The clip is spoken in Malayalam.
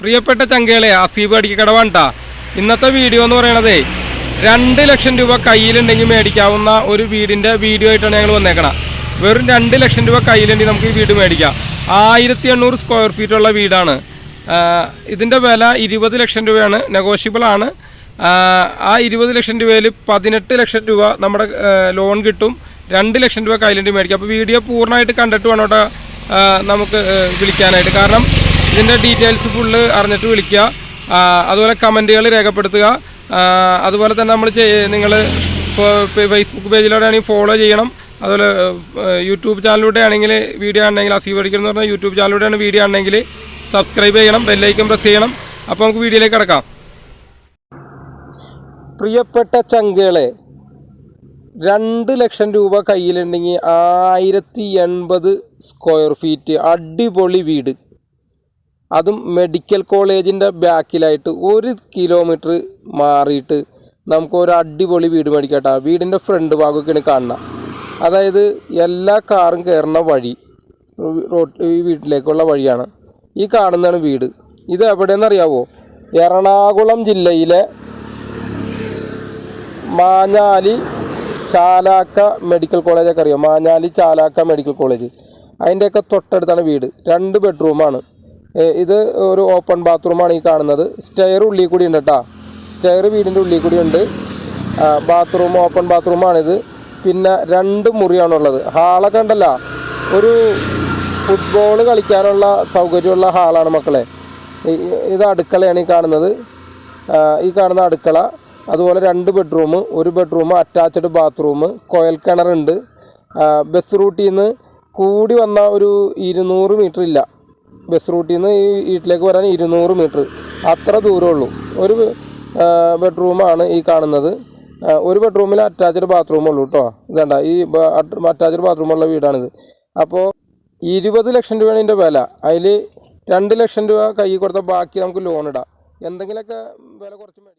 പ്രിയപ്പെട്ട ചങ്കകളെ അസീബ് കിടവാണ്ട. ഇന്നത്തെ വീഡിയോ എന്ന് പറയണതേ രണ്ട് ലക്ഷം രൂപ കയ്യിലുണ്ടെങ്കിൽ മേടിക്കാവുന്ന ഒരു വീടിന്റെ വീഡിയോ ആയിട്ടാണ് ഞങ്ങൾ വന്നേക്കണം. വെറും രണ്ട് ലക്ഷം രൂപ കയ്യിലുണ്ടെങ്കിൽ നമുക്ക് ഈ വീട് മേടിക്കാം. ആയിരത്തി എണ്ണൂറ് സ്ക്വയർ ഫീറ്റ് ഉള്ള വീടാണ്. ഇതിന്റെ വില ഇരുപത് ലക്ഷം രൂപയാണ് നെഗോഷ്യബിൾ ആണ്. ആ ഇരുപത് ലക്ഷം രൂപയിൽ പതിനെട്ട് ലക്ഷം രൂപ നമ്മുടെ ലോൺ കിട്ടും. രണ്ട് ലക്ഷം രൂപ കയ്യിലുണ്ടെങ്കിൽ മേടിക്കാം. അപ്പോൾ വീഡിയോ പൂർണമായിട്ട് കണ്ടിട്ട് വേണം നമുക്ക് വിളിക്കാനായിട്ട്. കാരണം ഇതിന്റെ ഡീറ്റെയിൽസ് ഫുള്ള് അറിഞ്ഞിട്ട് വിളിക്കുക. അതുപോലെ കമന്റുകൾ രേഖപ്പെടുത്തുക. അതുപോലെ തന്നെ നമ്മൾ നിങ്ങൾ ഫേസ്ബുക്ക് പേജിലൂടെ ആണെങ്കിൽ ഫോളോ ചെയ്യണം. അതുപോലെ യൂട്യൂബ് ചാനലിലൂടെ ആണെങ്കിൽ വീഡിയോ ആണെങ്കിൽ അസീവ് പഠിക്കണം എന്ന് പറഞ്ഞാൽ യൂട്യൂബ് ചാനലിലൂടെയാണ് വീഡിയോ ആണെങ്കിൽ സബ്സ്ക്രൈബ് ചെയ്യണം ബെല്ലൈക്കൻ പ്രസ് ചെയ്യണം. അപ്പോൾ നമുക്ക് വീഡിയോയിലേക്ക് കിടക്കാം. പ്രിയപ്പെട്ട ചങ്കുകളെ രണ്ട് ലക്ഷം രൂപ കയ്യിലുണ്ടെങ്കിൽ ആയിരത്തി എൺപത് സ്ക്വയർ ഫീറ്റ് അടിപൊളി വീട്. അതും മെഡിക്കൽ കോളേജിന്റെ ബാക്കിലായിട്ട് ഒരു കിലോമീറ്റർ മാറിയിട്ട് നമുക്ക് ഒരു അടിപൊളി വീട് മേടിക്കട്ടെ. വീടിന്റെ ഫ്രണ്ട് ഭാഗമൊക്കെയാണ് കാണുന്നത് അതായത് എല്ലാ കാറും കയറുന്ന വഴി റോഡ് ഈ വീട്ടിലേക്കുള്ള വഴിയാണ് ഈ കാണുന്നതാണ് വീട്. ഇത് എവിടെയെന്നറിയാവോ? എറണാകുളം ജില്ലയിലെ മാഞ്ഞാലി ചാലാക്ക മെഡിക്കൽ കോളേജൊക്കെ അറിയാം? മാഞ്ഞാലി ചാലാക്ക മെഡിക്കൽ കോളേജ് അതിന്റെയൊക്കെ തൊട്ടടുത്താണ് വീട്. രണ്ട് ബെഡ്റൂമാണ് ഇത് ഒരു ഓപ്പൺ ബാത്റൂമാണ് ഈ കാണുന്നത്. സ്റ്റെയർ ഉള്ളിൽ കൂടി ഉണ്ട് കേട്ടോ സ്റ്റെയർ വീടിന്റെ ഉള്ളിൽ കൂടി ഉണ്ട്. ബാത്റൂം ഓപ്പൺ ബാത്റൂമാണിത് പിന്നെ രണ്ട് മുറിയാണുള്ളത്. ഹാളൊക്കെ ഉണ്ടല്ല. ഒരു ഫുട്ബോൾ കളിക്കാനുള്ള സൗകര്യമുള്ള ഹാളാണ് മക്കളെ. ഇത് അടുക്കളയാണ് ഈ കാണുന്നത്. ഈ കാണുന്ന അടുക്കള. അതുപോലെ രണ്ട് ബെഡ്റൂം ഒരു ബെഡ്റൂം അറ്റാച്ച്ഡ് ബാത്റൂം കോയൽ കിണറുണ്ട്. ബസ് റൂട്ടിൽ നിന്ന് കൂടി വന്ന ഒരു ഇരുന്നൂറ് മീറ്റർ ഇല്ല. ബസ് റൂട്ടിൽ നിന്ന് ഈ വീട്ടിലേക്ക് വരാൻ ഇരുന്നൂറ് മീറ്റർ അത്ര ദൂരമുള്ളൂ ഒരു ബെഡ്റൂമാണ് ഈ കാണുന്നത്. ഒരു ബെഡ്റൂമിൽ അറ്റാച്ച്ഡ് ബാത്റൂം ഉള്ളൂ കേട്ടോ ഇതണ്ട ഈ അറ്റാച്ച്ഡ് ബാത്റൂമുള്ള വീടാണിത്. അപ്പോൾ ഇരുപത് ലക്ഷം രൂപയാണ് ഇതിന്റെ വില. അതിൽ രണ്ട് ലക്ഷം രൂപ കൈ കൊടുത്ത ബാക്കി നമുക്ക് ലോൺ ഇടാം. എന്തെങ്കിലുമൊക്കെ വില കുറച്ച്